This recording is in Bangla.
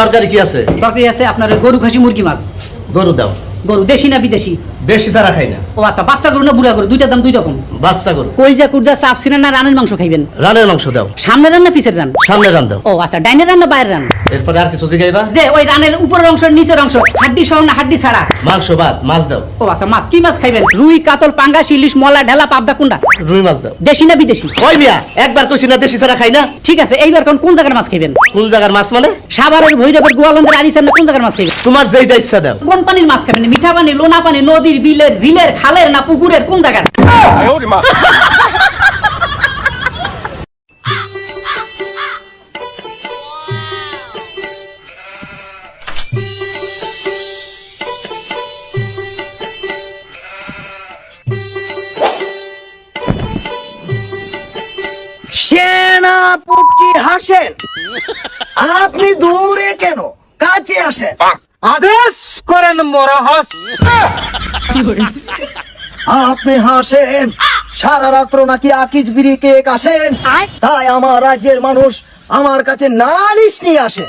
তরকারি কি আছে? তরকারি আছে আপনার গরু খাসি মুরগি মাছ। গরু দাও। গরু দেশি না বিদেশি? দেশি ছাড়া খাই না। ও আচ্ছা বাচ্চা গরু না বুড়া গরু? দুইটার দাম দুই রকম? বাচ্চা গরু। কলজা কুরজা চাপ সিনা না রানের মাংস খাইবেন? রানের মাংস দাও। সামনে রান না পিছের রান? সামনে রান দাও। ও আচ্ছা ডাইনের রান না বাইরের রান? এরপরে আর কিছু জিগাইবা? যে ওই রানের উপরের অংশ নিচের অংশ হাড্ডি সহ না হাড্ডি ছাড়া? মাংস ভাত মাছ দাও। ও আচ্ছা মাছ কি মাছ খাইবেন? রুই কাতল পাঙ্গাস ইলিশ মলা ঢেলা পাবদা কুন্ডা? রুই মাছ দাও। দেশি না বিদেশি? ওই মিয়া একবার কইছি না দেশি ছাড়া খাই না? ঠিক আছে এইবার কোন কোন জায়গার মাছ খাইবেন? কোন জায়গার মাছ মানে? সাভারের ভৈরবের গোয়ালন্দের আরিসার না কোন জায়গার মাছ খাইবেন? তোমার যেইটা ইচ্ছা দাও। কোন পানির মাছ খাবেন? মিঠা পানি লোনা পানি নদীর বিলের জিলের খালের না পুকুরের কোন জায়গার? সেনাপতি হাসেন। আপনি দূরে কেন? কাছে আসেন। আদেশ! করেন মরা হাস। আপনি হাসেন সারা রাত্র নাকি আকিজ বিড়ি কেক আসেন তাই আমার রাজ্যের মানুষ আমার কাছে নালিশ নিয়ে আসে।